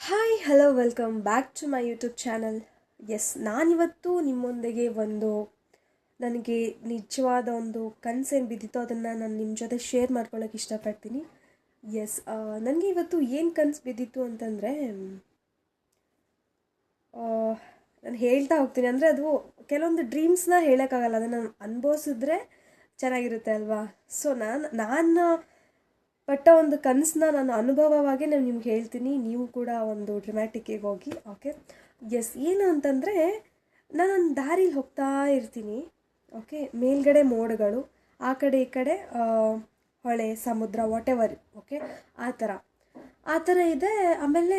Hi hello welcome back to my YouTube channel yes ನಾನಿವತ್ತು ನಿಮ್ಮೊಂದಿಗೆ ಒಂದು ನನಗೆ ನಿಜವಾದ ಒಂದು ಕನಸೇನು ಬಿದ್ದಿತ್ತು ಅದನ್ನು ನಾನು ನಿಮ್ಮ ಜೊತೆ ಶೇರ್ ಮಾಡ್ಕೊಳ್ಳೋಕೆ ಇಷ್ಟಪಡ್ತೀನಿ. ಎಸ್ ನನಗೆ ಇವತ್ತು ಏನು ಕನ್ಸು ಬಿದ್ದಿತ್ತು ಅಂತಂದರೆ ನಾನು ಹೇಳ್ತಾ ಹೋಗ್ತೀನಿ. ಅಂದರೆ ಅದು ಕೆಲವೊಂದು ಡ್ರೀಮ್ಸ್ನ ಹೇಳೋಕ್ಕಾಗಲ್ಲ, ಅದನ್ನು ಅನುಭವಿಸಿದ್ರೆ ಚೆನ್ನಾಗಿರುತ್ತೆ ಅಲ್ವಾ? ಸೊ ನಾನು ನಾನು ಪಟ್ಟ ಒಂದು ಕನಸನ್ನ ನಾನು ಅನುಭವವಾಗಿ ನಾನು ನಿಮ್ಗೆ ಹೇಳ್ತೀನಿ. ನೀವು ಕೂಡ ಒಂದು ಡ್ರಮ್ಯಾಟಿಕ್ಕಿಗೆ ಹೋಗಿ ಓಕೆ ಎಸ್ ಏನು ಅಂತಂದರೆ, ನಾನೊಂದು ದಾರಿಲಿ ಹೋಗ್ತಾ ಇರ್ತೀನಿ ಓಕೆ ಮೇಲ್ಗಡೆ ಮೋಡಗಳು, ಆ ಕಡೆ ಈ ಕಡೆ ಹೊಳೆ, ಸಮುದ್ರ ವಾಟ್ ಎವರ್ ಓಕೆ ಆ ಥರ. ಆ ಥರ ಇದೆ. ಆಮೇಲೆ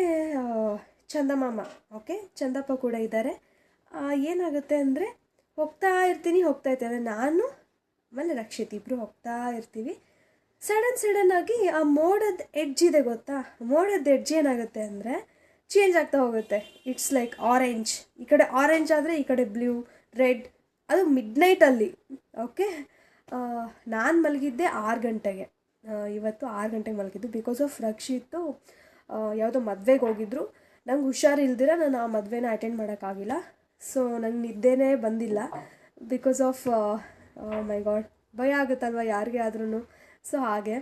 ಚಂದಮಾಮ ಓಕೆ ಚಂದಪ್ಪ ಕೂಡ ಇದ್ದಾರೆ ಏನಾಗುತ್ತೆ ಅಂದರೆ, ಹೋಗ್ತಾ ಇರ್ತೀನಿ ಹೋಗ್ತಾ ಇರ್ತೀನಿ. ನಾನು, ಆಮೇಲೆ ರಕ್ಷಿತ್ ಇಬ್ಬರು ಹೋಗ್ತಾ ಇರ್ತೀವಿ. ಸಡನ್ ಸಡನ್ ಆಗಿ ಆ ಮೋಡದ ಎಡ್ಜ್ ಇದೆ ಗೊತ್ತಾ? ಮೋಡದ ಎಡ್ಜ್ ಏನಾಗುತ್ತೆ ಅಂದರೆ ಚೇಂಜ್ ಆಗ್ತಾ ಹೋಗುತ್ತೆ. ಇಟ್ಸ್ ಲೈಕ್ ಆರೆಂಜ್ ಈ ಕಡೆ ಆರೆಂಜ್ ಆದರೆ ಈ ಕಡೆ ಬ್ಲೂ ರೆಡ್ ಅದು ಮಿಡ್ ನೈಟಲ್ಲಿ ಓಕೆ ನಾನು ಮಲಗಿದ್ದೆ ಆರು ಗಂಟೆಗೆ. ಇವತ್ತು ಆರು ಗಂಟೆಗೆ ಮಲಗಿದ್ದು ಬಿಕಾಸ್ ಆಫ್ ರಕ್ಷಿತ್ತು ಯಾವುದೋ ಮದುವೆಗೆ ಹೋಗಿದ್ರು. ನಂಗೆ ಹುಷಾರಿಲ್ದಿರ ನಾನು ಆ ಮದುವೆನ ಅಟೆಂಡ್ ಮಾಡೋಕ್ಕಾಗಿಲ್ಲ ಸೊ ನಂಗೆ ನಿದ್ದೆನೇ ಬಂದಿಲ್ಲ. ಬಿಕಾಸ್ ಆಫ್ ಮೈ ಗಾಡ್ ಭಯ ಆಗುತ್ತಲ್ವ ಯಾರಿಗೇ ಆದ್ರೂ ಸೊ ಹಾಗೆ.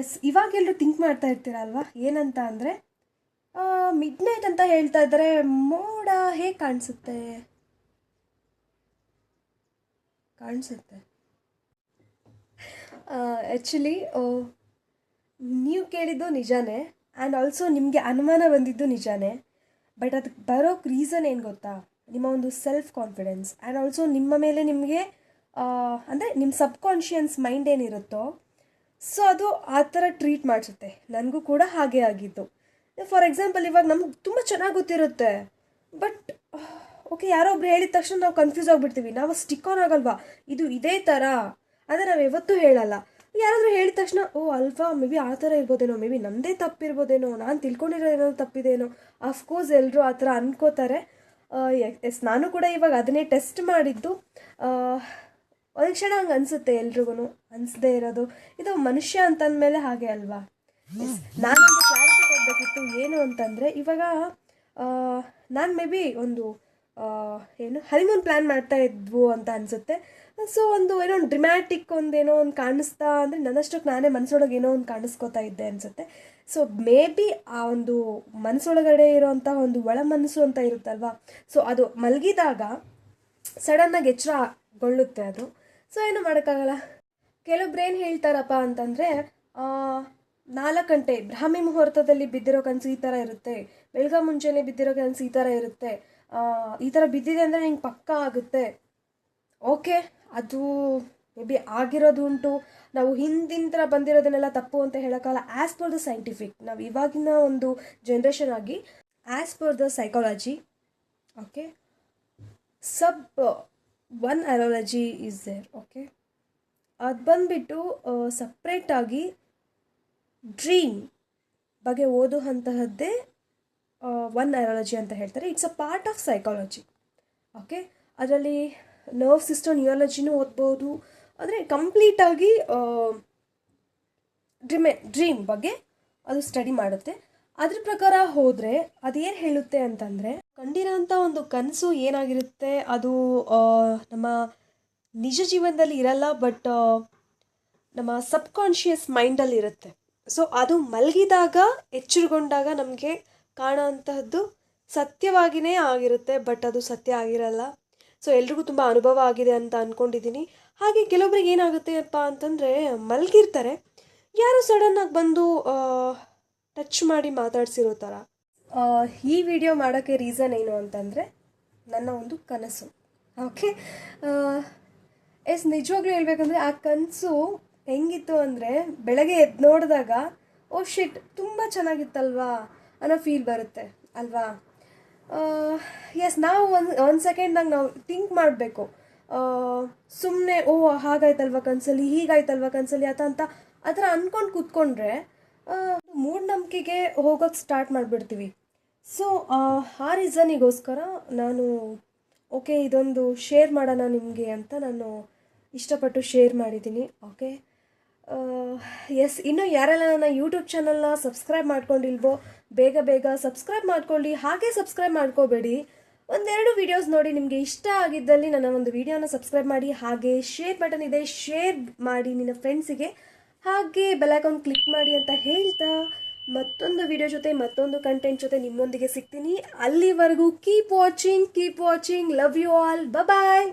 ಎಸ್ ಇವಾಗೆಲ್ಲರೂ ಥಿಂಕ್ ಮಾಡ್ತಾ ಇರ್ತೀರಲ್ವಾ? ಏನಂತ ಅಂದರೆ ಮಿಡ್ ನೈಟ್ ಅಂತ ಹೇಳ್ತಾ ಇದ್ದಾರೆ ಮೋಡ ಹೇಗೆ ಕಾಣಿಸುತ್ತೆ? ಕಾಣಿಸುತ್ತೆ. ಆ್ಯಕ್ಚುಲಿ ನೀವು ಕೇಳಿದ್ದು ನಿಜಾನೇ ಆ್ಯಂಡ್ ಆಲ್ಸೋ ನಿಮಗೆ ಅನುಮಾನ ಬಂದಿದ್ದು ನಿಜಾನೇ ಬಟ್ ಅದಕ್ಕೆ ಬರೋಕ್ಕೆ ರೀಸನ್ ಏನು ಗೊತ್ತಾ? ನಿಮ್ಮ ಒಂದು ಸೆಲ್ಫ್ ಕಾನ್ಫಿಡೆನ್ಸ್ ಆ್ಯಂಡ್ ಆಲ್ಸೋ ನಿಮ್ಮ ಮೇಲೆ ನಿಮಗೆ ಅಂದರೆ ನಿಮ್ಮ ಸಬ್ಕಾನ್ಷಿಯನ್ಸ್ ಮೈಂಡ್ ಏನಿರುತ್ತೋ ಸೊ ಅದು ಆ ಥರ ಟ್ರೀಟ್ ಮಾಡಿಸುತ್ತೆ. ನನಗೂ ಕೂಡ ಹಾಗೆ ಆಗಿದ್ದು. ಫಾರ್ ಎಕ್ಸಾಂಪಲ್ ಇವಾಗ ನಮ್ಗೆ ತುಂಬ ಚೆನ್ನಾಗಿ ಗೊತ್ತಿರುತ್ತೆ. ಬಟ್ ಓಕೆ ಯಾರೋ ಒಬ್ರು ಹೇಳಿದ ತಕ್ಷಣ ನಾವು ಕನ್ಫ್ಯೂಸ್ ಆಗಿಬಿಡ್ತೀವಿ. ನಾವು ಸ್ಟಿಕ್ ಆನ್ ಆಗಲ್ವಾ? ಇದು ಇದೇ ಥರ. ಆದರೆ ನಾವು ಯಾವತ್ತೂ ಹೇಳಲ್ಲ. ಯಾರಾದರೂ ಹೇಳಿದ ತಕ್ಷಣ, ಓ, ಅಲ್ವಾ? ಮೇ ಬಿ ಆ ಥರ ಇರ್ಬೋದೇನೋ ಮೇ ಬಿ ನಮ್ಮದೇ ತಪ್ಪಿರ್ಬೋದೇನೋ, ನಾನು ತಿಳ್ಕೊಂಡಿರೋ ಏನೋ ತಪ್ಪಿದೇನೋ. ಅಫ್ಕೋರ್ಸ್ ಎಲ್ಲರೂ ಆ ಥರ ಅನ್ಕೋತಾರೆ. ಎಸ್ ನಾನು ಕೂಡ ಇವಾಗ ಅದನ್ನೇ ಟೆಸ್ಟ್ ಮಾಡಿದ್ದು. ಒಂದು ಕ್ಷಣ ಹಂಗೆ ಅನಿಸುತ್ತೆ ಎಲ್ರಿಗೂ ಅನಿಸದೇ ಇರೋದು. ಇದು ಮನುಷ್ಯ ಅಂತಂದಮೇಲೆ ಹಾಗೆ ಅಲ್ವಾ? ನಾನು ಕ್ಲಾರಿಟಿ ಕೊಡಬೇಕಿತ್ತು. ಏನು ಅಂತಂದರೆ, ಇವಾಗ ನಾನು ಮೇ ಬಿ ಒಂದು ಏನು ಹನಿಮೂನ್ ಪ್ಲ್ಯಾನ್ ಮಾಡ್ತಾ ಇದ್ವು ಅಂತ ಅನಿಸುತ್ತೆ. ಸೊ ಒಂದು ಏನೋ ಒಂದು ಡ್ರಿಮ್ಯಾಟಿಕ್ ಒಂದು ಒಂದು ಕಾಣಿಸ್ತಾ ಅಂದರೆ ನನ್ನಷ್ಟಕ್ಕೆ ನಾನೇ ಮನಸ್ಸೊಳಗೆ ಏನೋ ಒಂದು ಕಾಣಿಸ್ಕೋತಾ ಇದ್ದೆ ಅನಿಸುತ್ತೆ. ಸೊ ಮೇ ಬಿ ಆ ಒಂದು ಮನಸ್ಸೊಳಗಡೆ ಇರೋವಂಥ ಒಂದು ಒಳ ಮನಸ್ಸು ಅಂತ ಇರುತ್ತಲ್ವಾ? ಸೊ ಅದು ಮಲಗಿದಾಗ ಸಡನ್ನಾಗಿ ಎಚ್ಚರಗೊಳ್ಳುತ್ತೆ ಅದು. ಸೊ ಏನು ಮಾಡೋಕ್ಕಾಗಲ್ಲ? ಕೆಲವೊಬ್ರು ಏನು ಹೇಳ್ತಾರಪ್ಪ ಅಂತಂದರೆ ನಾಲ್ಕು ಗಂಟೆ, ಬ್ರಾಹ್ಮಿ ಮುಹೂರ್ತದಲ್ಲಿ ಬಿದ್ದಿರೋ ಕನಸು ಈ ಥರ ಇರುತ್ತೆ ಬೆಳಗ್ಗೆ ಮುಂಚೆನೆ ಬಿದ್ದಿರೋ ಕನಸು ಈ ಥರ ಇರುತ್ತೆ ಈ ಥರ ಬಿದ್ದಿದೆ ಅಂದರೆ ನಿಂಗೆ ಪಕ್ಕ ಆಗುತ್ತೆ. ಓಕೆ, ಅದು ಮೇ ಬಿ ಆಗಿರೋದು ಉಂಟು. ನಾವು ಹಿಂದಿನ ಥರ ಬಂದಿರೋದನ್ನೆಲ್ಲ ತಪ್ಪು ಅಂತ ಹೇಳೋಕ್ಕಲ್ಲ ಆ್ಯಸ್ ಪರ್ ದ ಸೈಂಟಿಫಿಕ್ ನಾವು ಇವಾಗಿನ ಒಂದು ಜನ್ರೇಷನ್ ಆಗಿ as per the psychology okay sub oneirology is there okay ಅದು ಬಂದುಬಿಟ್ಟು ಸಪ್ರೇಟಾಗಿ ಡ್ರೀಮ್ ಬಗ್ಗೆ ಓದುವಂತಹದ್ದೇ ಒನ್ ಅರೋಲಜಿ ಅಂತ ಹೇಳ್ತಾರೆ. It's a part of psychology okay ಅದರಲ್ಲಿ ನರ್ವ್ ಸಿಸ್ಟಮ್ ನ್ಯೂರಾಲಜಿನೂ ಓದ್ಬೋದು. ಅಂದರೆ ಕಂಪ್ಲೀಟಾಗಿ ಡ್ರಿಮೆ ಡ್ರೀಮ್ ಬಗ್ಗೆ ಅದು ಸ್ಟಡಿ ಮಾಡುತ್ತೆ. ಅದ್ರ ಪ್ರಕಾರ ಹೋದರೆ, ಅದೇನು ಹೇಳುತ್ತೆ ಅಂತಂದರೆ ಕಂಡಿರೋಂಥ ಒಂದು ಕನಸು ಏನಾಗಿರುತ್ತೆ? ಅದು ನಮ್ಮ ನಿಜ ಜೀವನದಲ್ಲಿ ಇರಲ್ಲ, ಬಟ್ ನಮ್ಮ ಸಬ್ಕಾನ್ಷಿಯಸ್ ಮೈಂಡಲ್ಲಿ ಇರುತ್ತೆ. ಸೊ, ಅದು ಮಲಗಿದಾಗ, ಎಚ್ಚರಗೊಂಡಾಗ ನಮಗೆ ಕಾಣೋಂತಹದ್ದು ಸತ್ಯವಾಗಿಯೇ ಆಗಿರುತ್ತೆ, ಬಟ್ ಅದು ಸತ್ಯ ಆಗಿರಲ್ಲ. ಸೊ, ಎಲ್ರಿಗೂ ತುಂಬ ಅನುಭವ ಆಗಿದೆ ಅಂತ ಅಂದ್ಕೊಂಡಿದ್ದೀನಿ ಹಾಗೆ ಕೆಲವೊಬ್ರಿಗೆ ಏನಾಗುತ್ತೆ ಅಪ್ಪ ಅಂತಂದರೆ, ಮಲಗಿರ್ತಾರೆ. ಯಾರೋ ಸಡನ್ನಾಗಿ ಬಂದು ಟಚ್ ಮಾಡಿ ಮಾತಾಡ್ಸಿರೋ ಥರ. ಈ ವಿಡಿಯೋ ಮಾಡೋಕ್ಕೆ ರೀಸನ್ ಏನು ಅಂತಂದರೆ ನನ್ನ ಒಂದು ಕನಸು. ಓಕೆ ಎಸ್, ನಿಜವಾಗ್ಲೂ ಹೇಳ್ಬೇಕಂದ್ರೆ ಆ ಕನಸು ಹೆಂಗಿತ್ತು ಅಂದರೆ ಬೆಳಗ್ಗೆ ಎದ್ದು ನೋಡಿದಾಗ, ಓ ಶಿಟ್ ತುಂಬ ಚೆನ್ನಾಗಿತ್ತಲ್ವಾ? ಅನ್ನೋ ಫೀಲ್ ಬರುತ್ತೆ, ಅಲ್ವಾ? ಎಸ್, ನಾವು ಒಂದು ಒಂದು ಸೆಕೆಂಡ್ನಾಗ ನಾವು ಥಿಂಕ್ ಮಾಡಬೇಕು. ಸುಮ್ಮನೆ ಓ, ಹಾಗಾಯ್ತಲ್ವ ಕನಸಲ್ಲಿ, ಹೀಗಾಯ್ತಲ್ವ ಕನಸಲ್ಲಿ? ಆತ ಅಂತ ಆ ಥರ ಅಂದ್ಕೊಂಡು ಕೂತ್ಕೊಂಡ್ರೆ ಮೂಢನಂಬಿಕೆಗೆ ಹೋಗೋಕ್ಕೆ ಸ್ಟಾರ್ಟ್ ಮಾಡಿಬಿಡ್ತೀವಿ. ಸೊ ಆ ರೀಸನಿಗೋಸ್ಕರ ನಾನು ಓಕೆ ಇದೊಂದು ಶೇರ್ ಮಾಡೋಣ ನಿಮಗೆ ಅಂತ ನಾನು ಇಷ್ಟಪಟ್ಟು ಶೇರ್ ಮಾಡಿದ್ದೀನಿ ಓಕೆ ಎಸ್ ಇನ್ನೂ ಯಾರೆಲ್ಲ ನನ್ನ ಯೂಟ್ಯೂಬ್ ಚಾನಲ್ನ ಸಬ್ಸ್ಕ್ರೈಬ್ ಮಾಡ್ಕೊಂಡಿಲ್ವೋ, ಬೇಗ ಬೇಗ ಸಬ್ಸ್ಕ್ರೈಬ್ ಮಾಡ್ಕೊಳ್ಳಿ, ಹಾಗೆ ಸಬ್ಸ್ಕ್ರೈಬ್ ಮಾಡ್ಕೋಬೇಡಿ. ಒಂದೆರಡು ವಿಡಿಯೋಸ್ ನೋಡಿ ನಿಮಗೆ ಇಷ್ಟ ಆಗಿದ್ದಲ್ಲಿ ನನ್ನ ಒಂದು ವಿಡಿಯೋನ ಸಬ್ಸ್ಕ್ರೈಬ್ ಮಾಡಿ, ಹಾಗೆ ಶೇರ್ ಬಟನ್ ಇದೆ ಶೇರ್ ಮಾಡಿ ನಿನ್ನ ಫ್ರೆಂಡ್ಸಿಗೆ ಹಾಗೆ ಬೆಲೈಕಾನ್ ಕ್ಲಿಕ್ ಮಾಡಿ ಅಂತ ಹೇಳ್ತಾ ಮತ್ತೊಂದು ವಿಡಿಯೋ ಜೊತೆ, ಮತ್ತೊಂದು ಕಂಟೆಂಟ್ ಜೊತೆ ನಿಮ್ಮೊಂದಿಗೆ ಸಿಗ್ತೀನಿ. ಅಲ್ಲಿವರೆಗೂ keep watching keep watching love you all bye